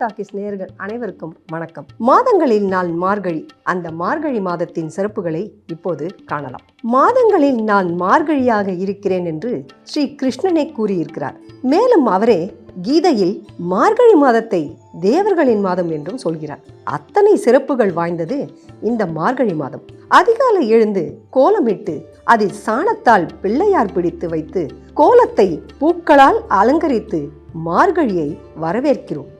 Talkies நேயர்கள் அனைவருக்கும் வணக்கம். மாதங்களில் நாள் மார்கழி. அந்த மார்கழி மாதத்தின் சிறப்புகளை இப்போது காணலாம். மாதங்களில் நான் மார்கழியாக இருக்கிறேன் என்று ஸ்ரீ கிருஷ்ணனே கூறியிருக்கிறார். மேலும் அவரே கீதையில் மார்கழி மாதத்தை தேவர்களின் மாதம் என்றும் சொல்கிறார். அத்தனை சிறப்புகள் வாய்ந்தது இந்த மார்கழி மாதம். அதிகாலை எழுந்து கோலமிட்டு அதில் சாணத்தால் பிள்ளையார் பிடித்து வைத்து கோலத்தை பூக்களால் அலங்கரித்து மார்கழியை வரவேற்கிறோம்.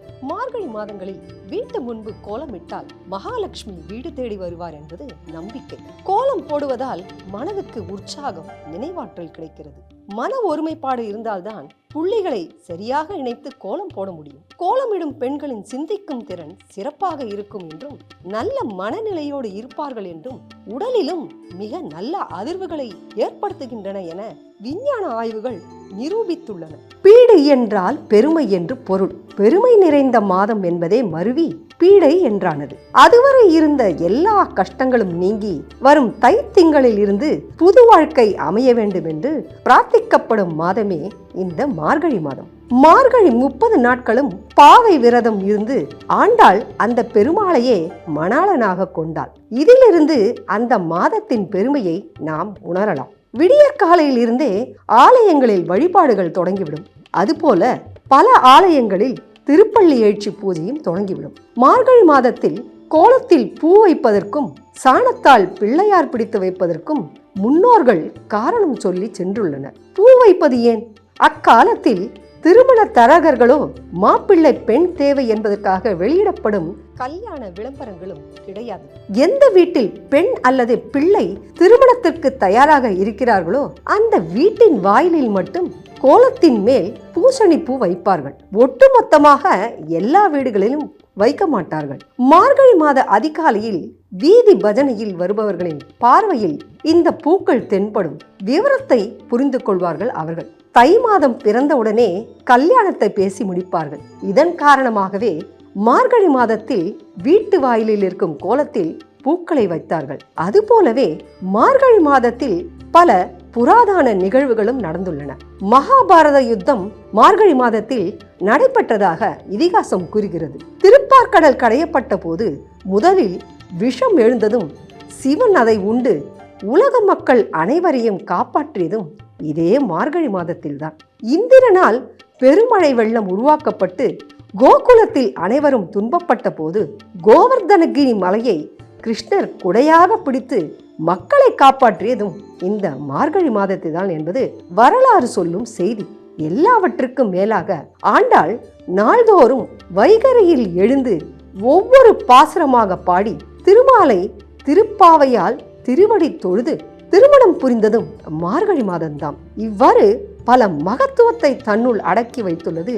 மார்கழி மாதங்களில் வீட்டு முன்பு கோலமிட்டால் மகாலட்சுமி வீடு தேடி வருவார் என்பது நம்பிக்கை. கோலம் போடுவதால் மனதுக்கு உற்சாகம் நினைவாற்றல் கிடைக்கிறது. மன ஒருமைப்பாடு இருந்தால்தான் புள்ளிகளை சரியாக இணைத்து கோலம் போட முடியும். கோலமிடும் பெண்களின் சிந்திக்கும் திறன் சிறப்பாக இருக்கும் என்றும் நல்ல மனநிலையோடு இருப்பார்கள் என்றும் உடலிலும் மிக நல்ல அதிர்வுகளை ஏற்படுத்துகின்றன என விஞ்ஞான ஆய்வுகள் நிரூபித்துள்ளன. பீடு என்றால் பெருமை என்று பொருள். பெருமை நிறைந்த மா மாதம் என்பதே மருவி பீடை என்றானது. அதுவரை இருந்த எல்லா கஷ்டங்களும் நீங்கி வரும் தை திங்களில் இருந்து புது வாழ்க்கை அமைய வேண்டும் என்று பிரார்த்திக்கப்படும் மாதமே இந்த மார்கழி மாதம். மார்கழி முப்பது நாட்களும் பாவை விரதம் இருந்து ஆண்டாள் அந்த பெருமாளையே மணாளனாக கொண்டாள். இதிலிருந்து அந்த மாதத்தின் பெருமையை நாம் உணரலாம். விடியற் காலையில் இருந்தே ஆலயங்களில் வழிபாடுகள் தொடங்கிவிடும். அதுபோல பல ஆலயங்களில் திருப்பள்ளி எழுச்சி பூஜையும் தொடங்கிவிடும். மார்கழி மாதத்தில் கோலத்தில் பூ வைப்பதற்கும் சாணத்தால் பிள்ளையார் பிடித்து வைப்பதற்கும் முன்னோர்கள் காரணம் சொல்லி சென்றுள்ளனர். பூ வைப்பது ஏன்? அக்காலத்தில் திருமண தரகர்களோ மாப்பிள்ளை பெண் தேவை என்பதற்காக வெளியிடப்படும் கல்யாண விளம்பரங்களும் கிடையாது. எந்த வீட்டில் பெண் அல்லது பிள்ளை திருமணத்திற்கு தயாராக இருக்கிறார்களோ அந்த வீட்டின் வாயிலில் மட்டும் கோலத்தின் மேல் பூசணி பூ வைப்பார்கள். ஒட்டுமொத்தமாக எல்லா வீடுகளிலும் வைக்க மாட்டார்கள். மார்கழி மாத அதிகாலையில் வீதி பஜனையில் வருபவர்களின் பார்வையில் இந்த பூக்கள் தென்படும். விவரத்தை புரிந்து கொள்வார்கள் அவர்கள். தை மாதம் பிறந்தவுடனே கல்யாணத்தை பேசி முடிப்பார்கள். இதன் காரணமாகவே மார்கழி மாதத்தில் வீட்டு வாயிலில் இருக்கும் கோலத்தில் பூக்களை வைத்தார்கள். அதுபோலவே மார்கழி மாதத்தில் பல புராதான நிகழ்வுகளும் நடந்துள்ளன. மகாபாரத யுத்தம் மார்கழி மாதத்தில் நடைபெற்றதாக இதிகாசம் கூறுகிறது. திருப்பார்கடல் கடையப்பட்ட போது முதலில் விஷம் எழுந்ததும் சிவன் அதை உண்டு உலக மக்கள் அனைவரையும் காப்பாற்றியதும் இதே மார்கழி மாதத்தில்தான். இந்திரனால் பெருமழை வெள்ளம் உருவாக்கப்பட்டு கோகுலத்தில் அனைவரும் துன்பப்பட்ட போது கோவர்தனகிரி மலையை கிருஷ்ணர் குடையாக பிடித்து மக்களை காப்பாற்றியதும் இந்த மார்கழி மாதத்தை தான் என்பது வரலாறு சொல்லும் செய்தி. எல்லாவற்றுக்கும் மேலாக ஆண்டாள் நாள்தோறும் வைகரையில் எழுந்து ஒவ்வொரு பாசுரமாக பாடி திருமாலை திருப்பாவையால் திருவடி தொழுது திருமணம் புரிந்ததும் மார்கழி மாதம்தான். இவ்வாறு பல மகத்துவத்தை தன்னுள் அடக்கி வைத்துள்ளது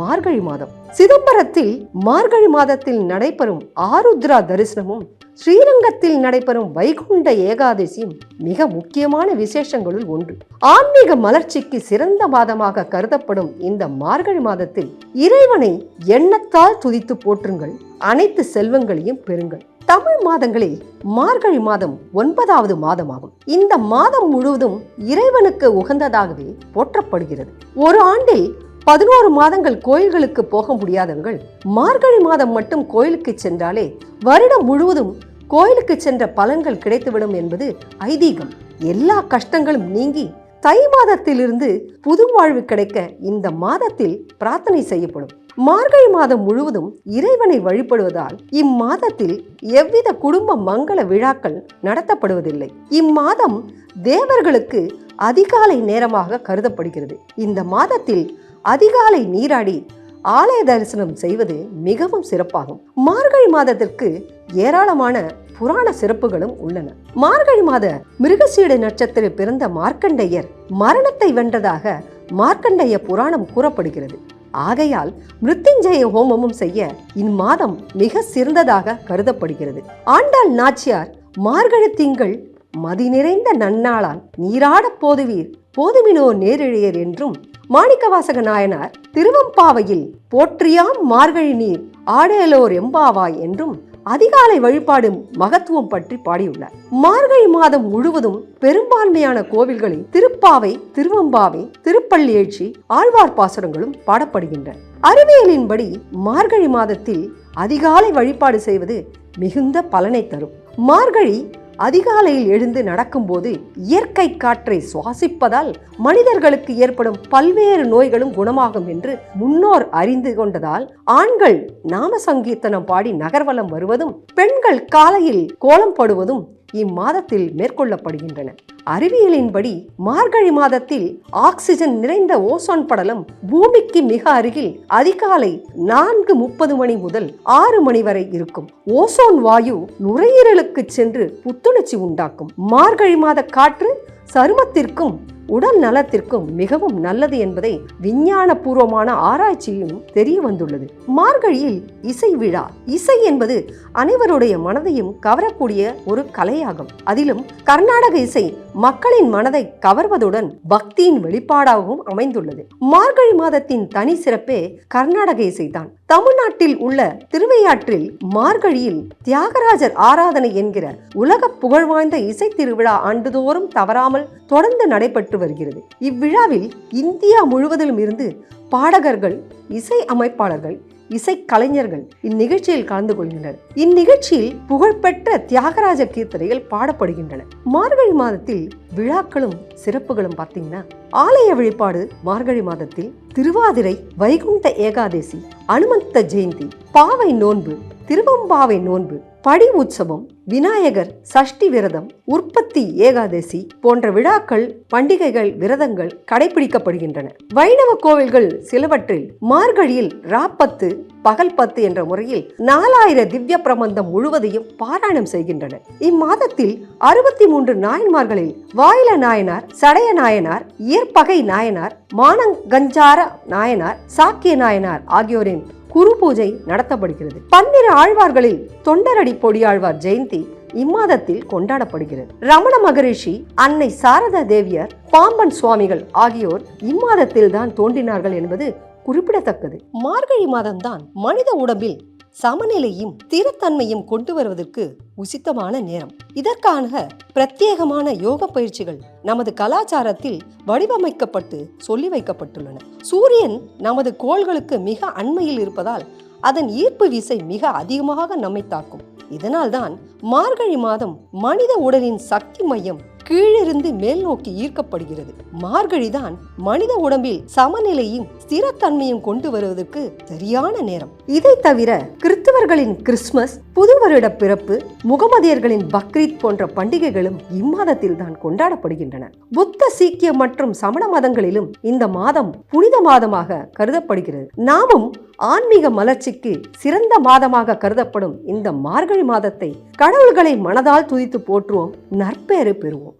மார்கழி மாதம். சிதம்பரத்தில் மார்கழி மாதத்தில் நடைபெறும் ஆருத்ரா தரிசனமும் ஸ்ரீரங்கத்தில் நடைபெறும் வைகுண்ட ஏகாதசியும் மிக முக்கியமான விசேஷங்களுள் ஒன்று. ஆன்மீக மலர்ச்சிக்கு சிறந்த மாதமாக கருதப்படும் இந்த மார்கழி மாதத்தில் இறைவனை எண்ணத்தால் துதித்து போற்றுங்கள். அனைத்து செல்வங்களையும் பெறுங்கள். தமிழ் மாதங்களில் மார்கழி மாதம் ஒன்பதாவது மாதமாகும். இந்த மாதம் முழுவதும் இறைவனுக்கு உகந்ததாகவே போற்றப்படுகிறது. ஒரு ஆண்டில் பதினோரு மாதங்கள் கோயில்களுக்கு போக முடியாதவர்கள் மார்கழி மாதம் மட்டும் கோயிலுக்கு சென்றாலே வருடம் முழுவதும் கோயிலுக்கு சென்ற பலன்கள் கிடைத்துவிடும் என்பது ஐதீகம். எல்லா கஷ்டங்களும் நீங்கி தை மாதத்திலிருந்து புது வாழ்வு கிடைக்க இந்த மாதத்தில் பிரார்த்தனை செய்யப்படும். மார்கழி மாதம் முழுவதும் இறைவனை வழிபடுவதால் இம்மாதத்தில் எவ்வித குடும்ப மங்கள விழாக்கள் நடத்தப்படுவதில்லை. இம்மாதம் தேவர்களுக்கு அதிகாலை நேரமாக கருதப்படுகிறது. இந்த மாதத்தில் அதிகாலை நீராடி ஆலய தரிசனம் செய்வது மிகவும் சிறப்பாகும். மார்கழி மாதத்திற்கு ஏராளமான புராண சிறப்புகளும் உள்ளன. மார்கழி மாத மிருகசீடு நட்சத்திர பிறந்த மார்க்கண்டையர் மரணத்தை வென்றதாக மார்க்கண்டைய புராணம் கூறப்படுகிறது. ஆகையால் மிருத்யுஞ்சய ஹோமமும் செய்ய இம்மாதம் மிக சிறந்ததாக கருதப்படுகிறது. ஆண்டாள் நாச்சியார் மார்கழி திங்கள் மதி நிறைந்த நன்னாளால் நீராடப் போதுவீர் போதுமினோ நேரிழையர் என்றும் மாணிக்கவாசக நாயனார் திருவம்பாவையில் போற்றியாம் மார்கழி நீர் ஆடேலோர் எம்பாவாய் என்றும் அதிகாலை வழிபாடு மகத்துவம் பற்றி பாடியுள்ளார். மார்கழி மாதம் முழுவதும் பெரும்பான்மையான கோவில்களில் திருப்பாவை திருவம்பாவை திருப்பள்ளி எழுச்சி ஆழ்வார் பாசுரங்களும் பாடப்படுகின்றன. அறிவியலின்படி மார்கழி மாதத்தில் அதிகாலை வழிபாடு செய்வது மிகுந்த பலனை தரும். மார்கழி அதிகாலையில் எழுந்து நடக்கும்போது இயற்கை காற்றை சுவாசிப்பதால் மனிதர்களுக்கு ஏற்படும் பல்வேறு நோய்களும் குணமாகும் என்று முன்னோர் அறிந்து கொண்டதால் ஆண்கள் நாம சங்கீர்த்தனம் பாடி நகர்வலம் வருவதும் பெண்கள் காலையில் கோலம் போடுவதும் இம்மாதத்தில் மேற்கொள்ளப்படுகின்றன. அறிவியலின்படி மார்கழி மாதத்தில் ஆக்சிஜன் நிறைந்த ஓசோன் படலம் பூமிக்கு மிக அருகில் அதிகாலை நான்கு முப்பது மணி முதல் ஆறு மணி வரை இருக்கும். ஓசோன் வாயு நுரையீரலுக்கு சென்று புத்துணர்ச்சி உண்டாக்கும். மார்கழி மாத காற்று சருமத்திற்கும் உடல் நலத்திற்கும் மிகவும் நல்லது என்பதை விஞ்ஞானபூர்வமான ஆராய்ச்சியும் தெரிய வந்துள்ளது. மார்கழியில் இசை விழா. இசை என்பது அனைவருடைய மனதையும் கவரக்கூடிய ஒரு கலையாகும். அதிலும் கர்நாடக இசை மக்களின் மனதை கவர்வதுடன் பக்தியின் வெளிப்பாடாகவும் அமைந்துள்ளது. மார்கழி மாதத்தின் தனி சிறப்பே கர்நாடக இசைதான். தமிழ்நாட்டில் உள்ள திருவையாற்றில் மார்கழியில் தியாகராஜர் ஆராதனை என்கிற உலக புகழ்வாய்ந்த இசை திருவிழா ஆண்டுதோறும் தவறாமல் தொடர்ந்து நடைபெற்று வருகிறது. இவ்விழாவில் இந்தியா முழுவதிலும் இருந்து பாடகர்கள் இசை அமைப்பாளர்கள் இசை கலைஞர்கள் இந்நிகழ்ச்சியில் கலந்து கொள்கின்றனர். இந்நிகழ்ச்சியில் புகழ்பெற்ற தியாகராஜ கீர்த்தனைகள் பாடப்படுகின்றன. மார்கழி மாதத்தில் விழாக்களும் சிறப்புகளும் பார்த்தீங்கன்னா ஆலய வழிபாடு மார்கழி மாதத்தில் திருவாதிரை வைகுண்ட ஏகாதேசி அனுமந்த ஜெயந்தி பாவை நோன்பு திருவம்பாவை நோன்பு படி உற்சவம் விநாயகர் சஷ்டி விரதம் உற்பத்தி ஏகாதசி போன்ற விழாக்கள் பண்டிகைகள் விரதங்கள் கடைபிடிக்கப்படுகின்றன. வைணவ கோவில்கள் சிலவற்றில் மார்கழியில் ராப்பத்து பகல் பத்து என்ற முறையில் நாலாயிர திவ்ய பிரபந்தம் முழுவதையும் பாராயணம் செய்கின்றன. இம்மாதத்தில் அறுபத்தி மூன்று நாயன்மார்களில் வாயில நாயனார் சடைய நாயனார் இயற்பகை நாயனார் மானங்கஞ்சார நாயனார் சாக்கிய நாயனார் ஆகியோரின் குரு பூஜை நடத்தப்படுகிறது. பன்னிரு ஆழ்வார்களில் தொண்டரடி பொடியாழ்வார் ஜெயந்தி இம்மாதத்தில் கொண்டாடப்படுகிறது. ரமண மகரிஷி அன்னை சாரதா தேவியர் பாம்பன் சுவாமிகள் ஆகியோர் இம்மாதத்தில் தான் தோன்றினார்கள் என்பது குறிப்பிடத்தக்கது. மார்கழி மாதம்தான் மனித உடம்பில் சமநிலையும் ஸ்திரத்தன்மையும் கொண்டு வருவதற்கு உசித்தமான நேரம். இதற்கான பிரத்யேகமான யோக பயிற்சிகள் நமது கலாச்சாரத்தில் வடிவமைக்கப்பட்டு சொல்லி வைக்கப்பட்டுள்ளன. சூரியன் நமது கோள்களுக்கு மிக அண்மையில் இருப்பதால் அதன் ஈர்ப்பு விசை மிக அதிகமாக நம்மை தாக்கும். இதனால்தான் மார்கழி மாதம் மனித உடலின் சக்தி மையம் கீழிருந்து மேல் நோக்கி ஈர்க்கப்படுகிறது. மார்கழிதான் மனித உடம்பில் சமநிலையும் ஸ்திரத்தன்மையும் கொண்டு வருவதற்கு சரியான நேரம். இதை தவிர கிறிஸ்தவர்களின் கிறிஸ்துமஸ் புது வருட பிறப்பு முகமதியர்களின் பக்ரீத் போன்ற பண்டிகைகளும் இம்மாதத்தில் தான் கொண்டாடப்படுகின்றன. புத்த சீக்கிய மற்றும் சமண மதங்களிலும் இந்த மாதம் புனித மாதமாக கருதப்படுகிறது. நாமும் ஆன்மீக மலர்ச்சிக்கு சிறந்த மாதமாக கருதப்படும் இந்த மார்கழி மாதத்தை கடவுள்களை மனதால் துதித்து போற்றுவோம் நற்பெயரை பெறுவோம்.